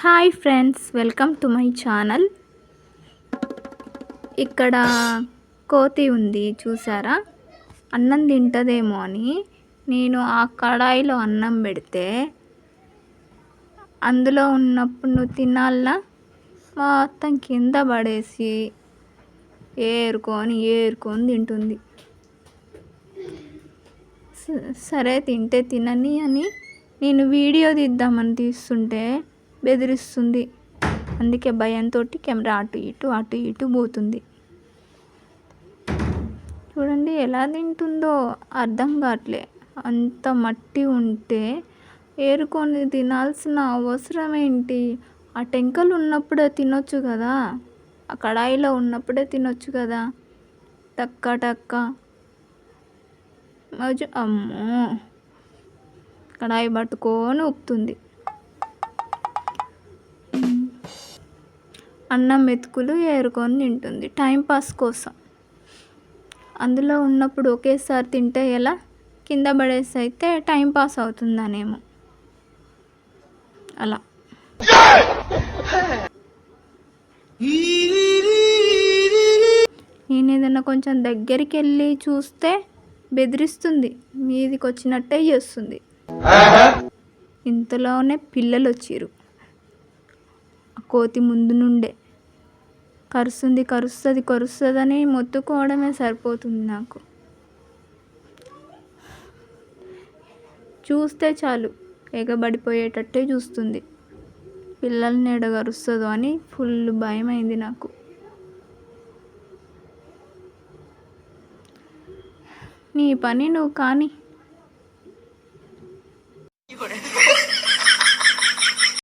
Hi friends welcome to my channel. ఇక్కడ కోతి ఉంది చూసారా? అన్నం తింటదేమో అని. నేను ఆ కడాయిలో అన్నం పెడితే అందులో ఉన్నప్పుడు నువ్వు తినాలా మొత్తం కింద పడేసి ఏరుకొని ఏరుకొని తింటుంది. స- సరే తింటే తినని అని నేను వీడియో తీద్దామని తీస్తుంటే బెదిరిస్తుంది. అందుకే భయంతో కెమెరా అటు ఇటు అటు ఇటు పోతుంది. చూడండి ఎలా తింటుందో అర్థం కావట్లే. అంత మట్టి ఉంటే ఏరుకొని తినాల్సిన అవసరం ఏంటి? ఆ టెంకలు ఉన్నప్పుడే తినొచ్చు కదా? ఆ కడాయిలో ఉన్నప్పుడే తినొచ్చు కదా? టక్క టక్క. మజు అమ్మో! కడాయి పట్టుకొని ఉప్పుతుంది అన్నం మెతుకులు ఏరుకొని తింటుంది టైంపాస్ కోసం. అందులో ఉన్నప్పుడు ఒకేసారి తింటే ఎలా? కింద పడేసి అయితే టైంపాస్ అవుతుందనేమో. అలా. నేను ఏదైనా కొంచెం దగ్గరికి వెళ్ళి చూస్తే బెదిరిస్తుంది మీదికి వచ్చినట్టే చేస్తుంది. ఇంతలోనే పిల్లలు వచ్చిర్రు కోతి ముందు నుండే. కరుస్తుంది కరుస్తుంది కరుస్తుందని మొత్తుకోవడమే సరిపోతుంది నాకు. చూస్తే చాలు ఎగబడిపోయేటట్టే చూస్తుంది. పిల్లల్ని ఎడగరుస్తుందో అని ఫుల్ భయం అయింది నాకు. నీ పని నువ్వు కానీ.